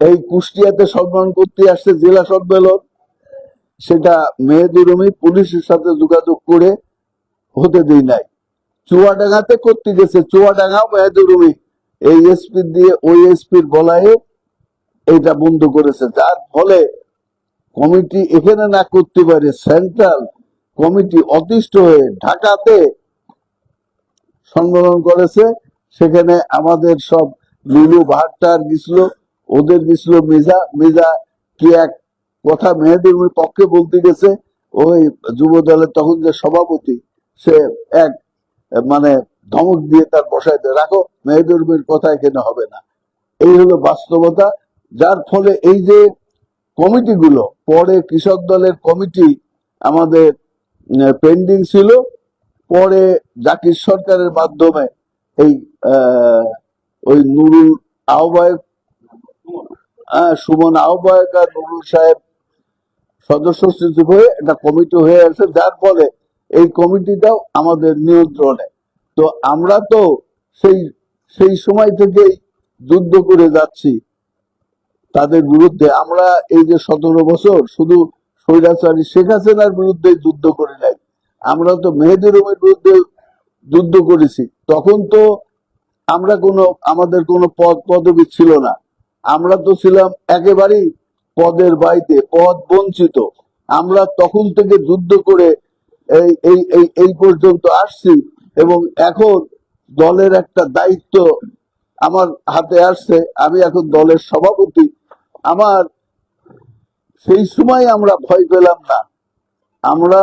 এই কুষ্টিয়াতে সম্মান করতে আসছে জেলা সম্মেলন সেটা মেহেদুরমি পুলিশের সাথে যোগাযোগ করে হতে দেই নাই। চুয়াডাঙ্গাতে করতে গেছে। চুয়াডাঙ্গা মেহেদুরমি এই এসপি দিয়ে ওই এসপির বলায় এটা বন্ধ করেছে। যার ফলে কমিটি এখানে না করতে পারে, সেন্ট্রাল কমিটি অতিষ্ঠ হয়ে ঢাকাতে সম্মেলন করেছে। সেখানে আমাদের সব লুলু ভাট্টার গেছিল ওদের গেছিল মেজা মেজা কি এক কথা মেয়েদের পক্ষে বলতে গেছে ওই যুব দলের তখন যে সভাপতি সে এক মানে ধমক দিয়ে তার বসাইতে রাখো মেয়েদের কথা এখানে হবে না। এই হলো বাস্তবতা যার ফলে এই যে কমিটিগুলো পরে কৃষক দলের কমিটি আমাদের পেন্ডিং ছিল পরে জাকির সরকারের মাধ্যমে এই ওই নুরুল আহ্বায়ক আহ, সুমন আহ্বায়ক আর নুরুল সাহেব সদস্য সচিব হয়ে একটা কমিটি হয়ে আছে, যার ফলে এই কমিটিটাও আমাদের নিয়ন্ত্রণে। তো আমরা তো সেই সেই সময় থেকেই যুদ্ধ করে যাচ্ছি তাদের বিরুদ্ধে। আমরা এই যে সতেরো বছর শুধু স্বৈরাচারী শেখ হাসিনার বিরুদ্ধে যুদ্ধ করে নাই, আমরা তো মেহেদি রুমের বিরুদ্ধে যুদ্ধ করেছি। তখন তো আমরা কোনো, আমাদের কোনো পদ, পদবি ছিল না। আমরা তো ছিলাম একেবারেই পদের বাইরে পদ বঞ্চিত। আমরা তখন থেকে যুদ্ধ করে এই এই এই এই পর্যন্ত আসছি এবং এখন দলের একটা দায়িত্ব আমার হাতে আসছে। আমি এখন দলের সভাপতি। আমার সেই সময় আমরা ভয় পেলাম না। আমরা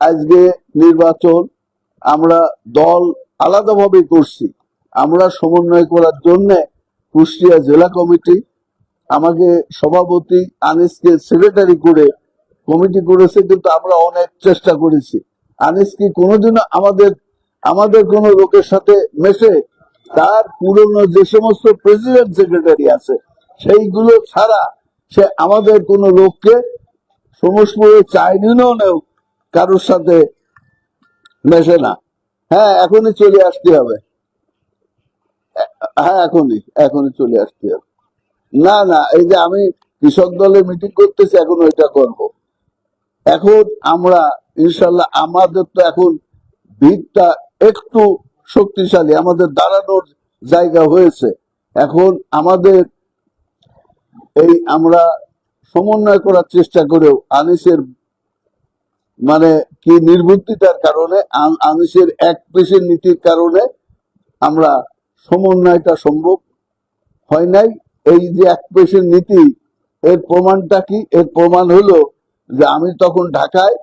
আজকে নির্বাচন, আমরা দল আলাদাভাবে করছি। আমরা সমন্বয় করার জন্য কুষ্টিয়া জেলা কমিটি, আমাকে সভাপতি আনিসকে সেক্রেটারি করে কমিটি করেছে, কিন্তু আমরা অনেক চেষ্টা করেছি। আনিস কি কোনোদিনও আমাদের আমাদের কোন লোকের সাথে মেশে তার পুরনো যে সমস্ত প্রেসিডেন্ট সেক্রেটারি আছে, সেইগুলো ছাড়া সে আমাদের কোন লোককে সমস্ত চাইনিও নেও, কারোর সাথে মেশে না। হ্যাঁ এখনই চলে আসতে হবে। হ্যাঁ এখনই এখনই চলে আসতে না না, এই যে আমি কৃষক দলের মিটিং করতেছি, এখন ওইটা করব। এখন আমরা, ইনশাল্লাহ, আমাদের তো এখন ভিড়টা একটু শক্তিশালী, আমাদের দাঁড়ানোর জায়গা হয়েছে। এখন আমাদের এই আমরা সমন্বয় করার চেষ্টা করেও আনিসের মানে কি নির্বুদ্ধিতার কারণে আন- আনিসের এক পেশের নীতির কারণে আমরা সমন্বয়টা সম্ভব হয় নাই। এই যে এক পেশের নীতি, এর প্রমাণটা কি? এর প্রমাণ হলো যে আমি তখন ঢাকায়,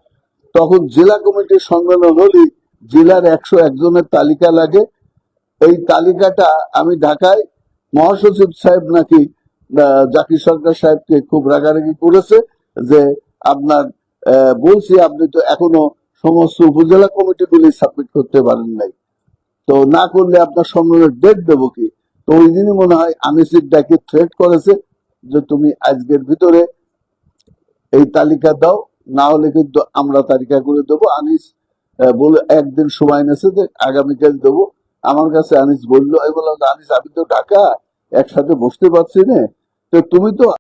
তখন জেলা কমিটির সম্মেলন হলি জেলার একশো একজনের তালিকা লাগে। এই তালিকাটা আমি ঢাকায় মহাসচিব সাহেব নাকি জাকির সরকার সাহেবকে খুব রাগারাগি করেছে যে আপনার বলছি আপনি তো এখনও সমস্ত উপজেলা কমিটিগুলি সাবমিট করতে পারেন নাই। তো না করলে আপনার সম্মেলনের ডেট দেবো কি? তো ওই দিনই মনে হয় আনিসির ডাকে থ্রেট করেছে যে তুমি আজকের ভিতরে এই তালিকা দাও, না হলে কিন্তু আমরা তালিকা করে দেবো। আনিস বলে একদিন সময় নেছে যে আগামীকাল দেবো। আমার কাছে আনিস বলল আমি বললাম আনিস, আমি তো ঢাকা একসাথে বসতে পারছি না। তো তুমি তো